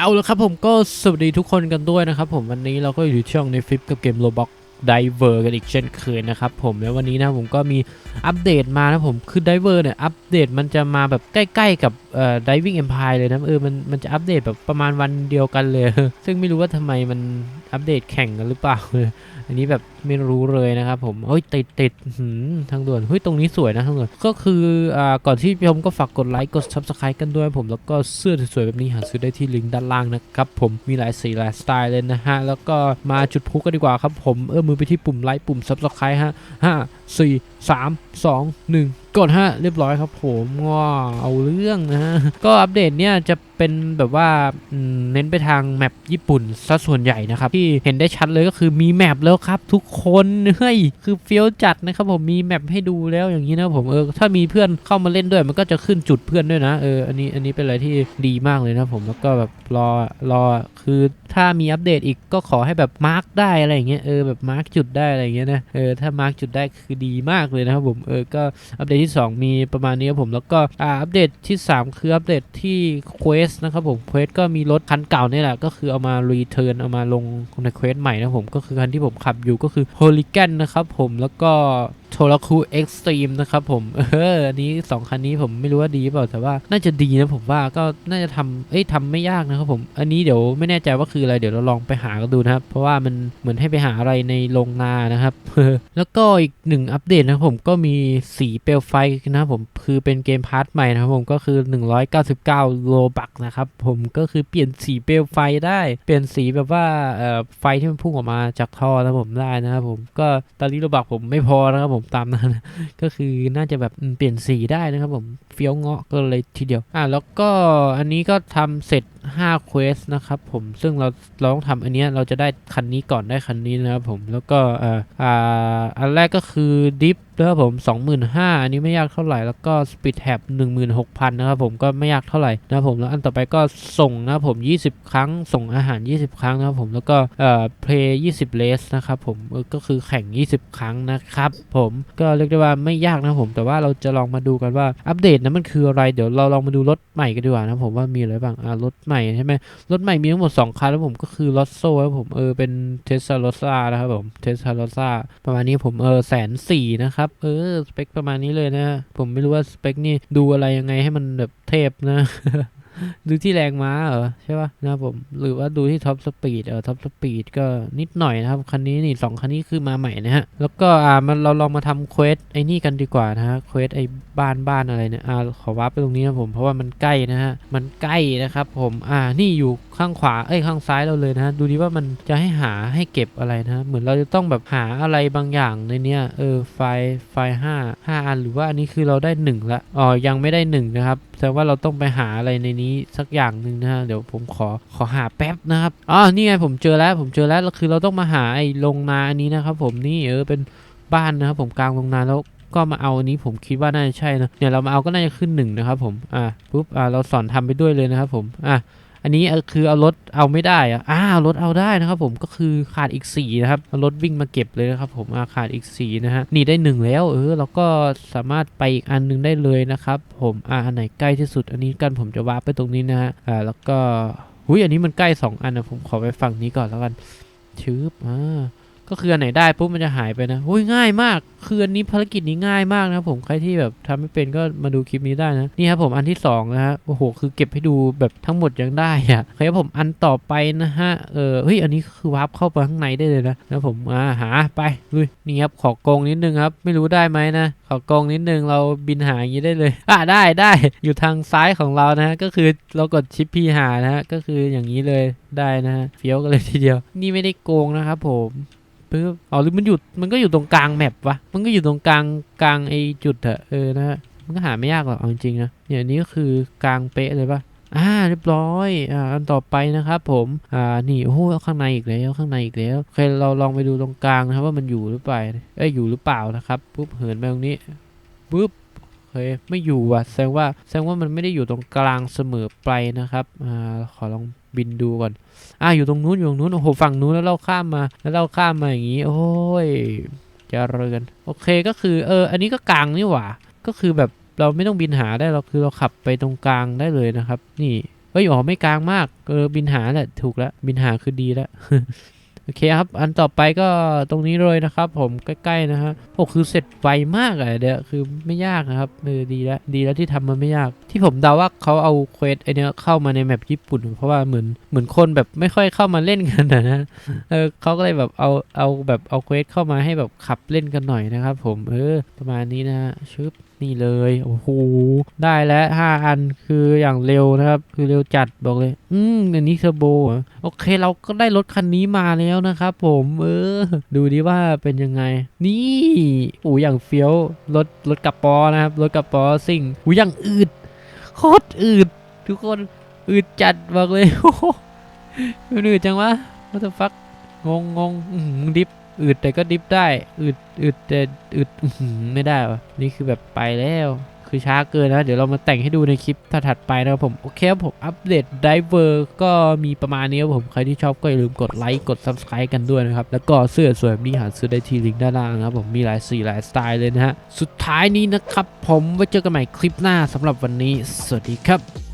เอาละครับผมก็สวัสดีทุกคนกันด้วยนะครับผมวันนี้เราก็อยู่ที่ช่องในฟิปกับเกม Roblox Diver กันอีกเช่นเคยนะครับผมแล้ววันนี้นะผมก็มีอัปเดตมานะผมคือดิเวอร์เนี่ยอัปเดตมันจะมาแบบใกล้ๆกับเอ่อ Diving Empire เลยนะ เออ มัน มันจะอัปเดตแบบประมาณวันเดียวกันเลย ซึ่งไม่รู้ว่าทำไมมันอัปเดตแข่งกันหรือเปล่า อันนี้แบบไม่รู้เลยนะครับผมเฮ้ย ติดติดทางด่วน เฮ้ย ตรงนี้สวยนะทางด่วน ก็คือ อ่า ก่อนที่ชมก็ฝากกดไลค์ กด Subscribe กันด้วยผม แล้วก็เสื้อสวยๆแบบนี้หาซื้อได้ที่ลิงก์ด้านล่างนะครับผม มีหลายสีหลายสไตล์เลยนะฮะ แล้วก็มาจุดพลุกันดีกว่าครับผม เออมือไปที่ปุ่มไลค์ ปุ่ม Subscribe ฮะห้าสี่สามสองหนึ่งกดฮะเรียบร้อยครับผมว้าเอาเรื่องนะฮะก็อัปเดตเนี่ยจะ เป็นแบบว่าเน้นไปทางแมปญี่ปุ่นซะส่วนใหญ่นะครับที่เห็นได้ชัดเลยก็คือมีแมปแล้วครับทุกคนเฮ้ยคือเฟี้ยวจัดนะครับผมมีแมปให้ดูแล้วอย่างนี้นะผมเออถ้ามีเพื่อนเข้ามาเล่นด้วยมันก็จะขึ้นจุดเพื่อนด้วยนะเอออันนี้อันนี้เป็นอะไรที่ดีมากเลยนะผมแล้วก็แบบรอรอคือถ้ามีอัปเดตอีกก็ขอให้แบบมาร์กได้อะไรอย่างเงี้ยเออแบบมาร์กจุดได้อะไรอย่างเงี้ยนะเออถ้ามาร์กจุดได้คือดีมากเลยนะครับผมเออก็อัปเดตที่ 2 มีประมาณนี้ครับผมแล้วก็อ่าอัปเดตที่ 3 คืออัปเดตที่สนะครับผมเควสก็มีรถคันเก่านี่แหละก็คือเอามารีเทิร์นเอามาลงในเควสใหม่นะผมก็คือคันที่ผมขับอยู่ก็คือโฮลิแกนนะครับผมแล้วก็ โทรคูเอ็กซ์ตรีมนะครับผม เออ อันนี้ 2 คันนี้ผมไม่รู้ว่าดีเปล่า แต่ว่าน่าจะดีนะผมว่าก็น่าจะทำเอ้ยทำไม่ยากนะครับผม อันนี้เดี๋ยวไม่แน่ใจว่าคืออะไร เดี๋ยวเราลองไปหากันดูนะครับ เพราะว่ามันเหมือนให้ไปหาอะไรในโรงนานะครับ แล้วก็อีกหนึ่งอัปเดตนะครับผมก็มีสีเปลวไฟนะครับผม คือเป็นเกมพาร์ทใหม่นะครับผมก็คือ 199โลบักนะครับผมก็คือเปลี่ยนสีเปลวไฟได้ เปลี่ยนสีแบบว่าเอ่อไฟที่มันพุ่งออกมาจากท่อนะผมได้นะครับผมก็ตอนนี้โลบักผมไม่พอนะครับผมตามนั้นก็คือน่าจะแบบเปลี่ยนสีได้นะครับผมเฟี้ยวเงาะก็เลยทีเดียวอ่าแล้วก็อันนี้ก็ทำเสร็จ5เควสนะครับผมซึ่งเราเราต้องทำอันเนี้ยเราจะได้คันนี้ก่อนได้คันนี้นะครับผมแล้วก็อ่ออ่าอันแรกก็คือดิฟนะครับผม 25,000 อันนี้ไม่ยากเท่าไหร่ แล้วก็สปีดแท็บ16,000 นะครับผมก็ไม่ยากเท่าไหร่นะครับผมแล้วอันต่อไปก็ส่งนะครับผม 20 ครั้งส่งอาหาร 20 ครั้งนะครับผมแล้วก็เอ่อเพลย์20เลสนะครับผมก็คือแข่ง 20 ครั้งนะครับผมก็เรียกได้ว่าไม่ยากนะครับผมแต่ว่าเราจะลองมาดูกันว่าอัปเดตนะมันคืออะไรเดี๋ยวเราลองมาดูรถใหม่กันดีกว่านะครับผมว่ามีอะไรบ้างอ่ารถใหม่ใช่ไหมรถใหม่มีทั้งหมด 2 คันแล้วผมก็คือลอสโซ่ครับผมเออเป็นเทสซาโรซ่านะครับผมเทสซาโรซ่าประมาณนี้ผมเออแสนสี่นะครับ เออ สเปคประมาณนี้เลยนะ ผมไม่รู้ว่าสเปคนี่ดูอะไรยังไงให้มันแบบเทพนะ ดูที่แรงม้าเหรอใช่ป่ะนะครับผมหรือว่าดูที่ท็อปสปีดเออท็อปสปีดก็นิดหน่อยนะครับ คันนี้นี่สองคันนี้คือมาใหม่นะฮะ แล้วก็อ่ามันเราลองมาทำเควสไอ้นี่กันดีกว่านะฮะเควสไอ้บ้านบ้านอะไรเนี่ยอ่าขอวาร์ปไปตรงนี้นะผมเพราะว่ามันใกล้นะฮะมันใกล้นะครับผมอ่านี่อยู่ข้างขวาเอ้ยข้างซ้ายเราเลยนะฮะดูดีว่ามันจะให้หาให้เก็บอะไรนะเหมือนเราจะต้องแบบหาอะไรบางอย่างในเนี้ยเออไฟล์ไฟล์ห้าห้าอันหรือว่าอันนี้คือเราได้หนึ่งละอ๋อยังไม่ได้หนึ่งนะครับแสดงว่าเราต้องไปหาอะไรในนี้สักอย่างหนึ่งนะฮะเดี๋ยวผมขอขอหาแป๊บนะครับอ๋อนี่ไงผมเจอแล้วผมเจอแล้วคือเราต้องมาหาไอ้ลงนาอันนี้นะครับ ผมนี่เออเป็นบ้านนะครับผมกลางลงนาแล้วก็มาเอาอันนี้ผมคิดว่าน่าจะใช่นะเนี่ยเรามาเอาก็น่าจะขึ้นหนึ่งนะครับผมอ่าปุ๊บอ่าเราสอนทำไปด้วยเลยนะครับผมอะ อันนี้คือเอารถเอาไม่ได้อะอ้ารถเอาได้นะครับผมก็คือขาดอีกสี่นะครับเอารถวิ่งมาเก็บเลยนะครับผมอาขาดอีกสี่นะฮะนี่ได้หนึ่งแล้วเออเราก็สามารถไปอีกอันหนึงได้เลยนะครับผมอ่าอันไหนใกล้ที่สุดอันนี้กันผมจะวาร์ปไปตรงนี้นะฮะอ่าแล้วก็หุยอันนี้มันใกล้สองอันนะผมขอไปฝั่งนี้ก่อนแล้วกันชืบอ่า ก็คืออันไหนได้ปุ๊บมันจะหายไปนะหุยง่ายมาก คืออันนี้ภารกิจนี้ง่ายมากนะครับผมใครที่แบบทำไม่เป็นก็มาดูคลิปนี้ได้นะนี่ครับผมอันที่สองนะฮะโอ้โหคือเก็บให้ดูแบบทั้งหมดยังได้อะครับผมอันต่อไปนะฮะเออเฮ้ยอันนี้คือวาร์ปเข้าไปข้างในได้เลยนะแล้วผมอ่าหาไปลุยนี่ครับขอโกงนิดนึงครับ ไม่รู้ได้ไหมนะขอโกงนิดนึงเราบินหาอย่างนี้ได้เลยอ่าได้ได้อยู่ทางซ้ายของเรานะฮะก็คือเรากดชิปพีหานะฮะก็คืออย่างนี้เลยได้นะฮะเฟี้ยวกันเลยทีเดียว นี่ไม่ได้โกงนะครับผม ปึ๊บอ๋อหรือมันอยู่มันก็อยู่ตรงกลางแมปวะมันก็อยู่ตรงกลางกลางไอจุดเถอะเออนะฮะมันก็หาไม่ยากหรอกเอาจริงๆนะเนี่ยอันนี้ก็คือกลางเป๊ะเลยปะอ่าเรียบร้อยอ่าอันต่อไปนะครับผมอ่านี่โอ้โหข้างในอีกแล้วข้างในอีกแล้วเคเราลองไปดูตรงกลางนะครับว่ามันอยู่หรือเปล่าเอ้ยอยู่หรือเปล่านะครับปุ๊บเหินไปตรงนี้ปุ๊บเคไม่อยู่ว่ะแสดงว่าแสดงว่ามันไม่ได้อยู่ตรงกลางเสมอไปนะครับอ่าขอลอง บินดูก่อน อ่าอยู่ตรงนู้นอยู่ตรงนู้น โอ้โห ฝั่งนู้นแล้วเราข้ามมา แล้วเราข้ามมาอย่างนี้ โอ้ยเรือนโอเคก็คือ เออ อันนี้ก็กลางนี่หว่า ก็คือแบบเราไม่ต้องบินหาได้เราคือเราขับไปตรงกลางได้เลยนะครับ นี่เฮ้ยอ๋อไม่กลางมากเออบินหาแหละถูกแล้วบินหาคือดีแล้ว โอเคครับ อันต่อไปก็ตรงนี้เลยนะครับ ผมใกล้ๆนะฮะโอ้คือเสร็จไวมากอะเดี๋ยวคือไม่ยากนะครับเออดีแล้วดีแล้วที่ทำมันไม่ยาก ที่ผมเดาว่าเขาเอาเควสไอเนี้ยเข้ามาในแมปญี่ปุ่น เพราะว่าเหมือนเหมือนคนแบบไม่ค่อยเข้ามาเล่นกันนะนะเออเขาก็เลยแบบเอาเอาแบบเอาเควสเข้ามาให้แบบขับเล่นกันหน่อยนะครับ ผมเออประมาณนี้นะฮะชึบ นี่เลยโอ้โหได้แล้วห้าอันคืออย่างเร็วนะครับ คือเร็วจัดบอกเลย อืมอันนี้เทอร์โบเหรโอเคเราก็ได้รถคันนี้มาแล้วนะครับผมเออ ดูดิว่าเป็นยังไง นี่โอ้อย่างเฟี้ยวรถรถกระป๋อนะครับรถกระป๋อซิ่งอูอย่างอืดโคตรอืดทุกคนอืดจัดบอกเลยโอ้โหมันอืดจังวะ what the fuck งงงงหือดิฟ อืดแต่ก็ดิฟได้อืดอืดแต่อืดไม่ได้วะนี่คือแบบไปแล้ว คือช้าเกินนะ เดี๋ยวเรามาแต่งให้ดูในคลิปถัดๆไปนะครับผม โอเคผมอัปเดตไดเวอร์ก็มีประมาณนี้ครับผม ใครที่ชอบก็อย่าลืมกดไลค์กด Subscribe กันด้วยนะครับ แล้วก็เสื้อสวยแบบนี้หาซื้อได้ที่ลิงก์ด้านล่างนะครับผมมีหลายสีหลายสไตล์เลยนะฮะสุดท้ายนี้นะครับผมไว้เจอกันใหม่คลิปหน้าสำหรับวันนี้ สวัสดีครับ